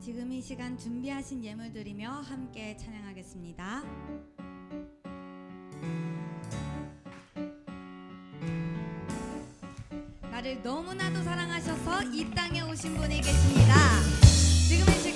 지금 이 시간 준비하신 예물 드리며 함께 찬양하겠습니다. 나를 너무나도 사랑하셔서 이 땅에 오신 분이 계십니다. 지금 이 시간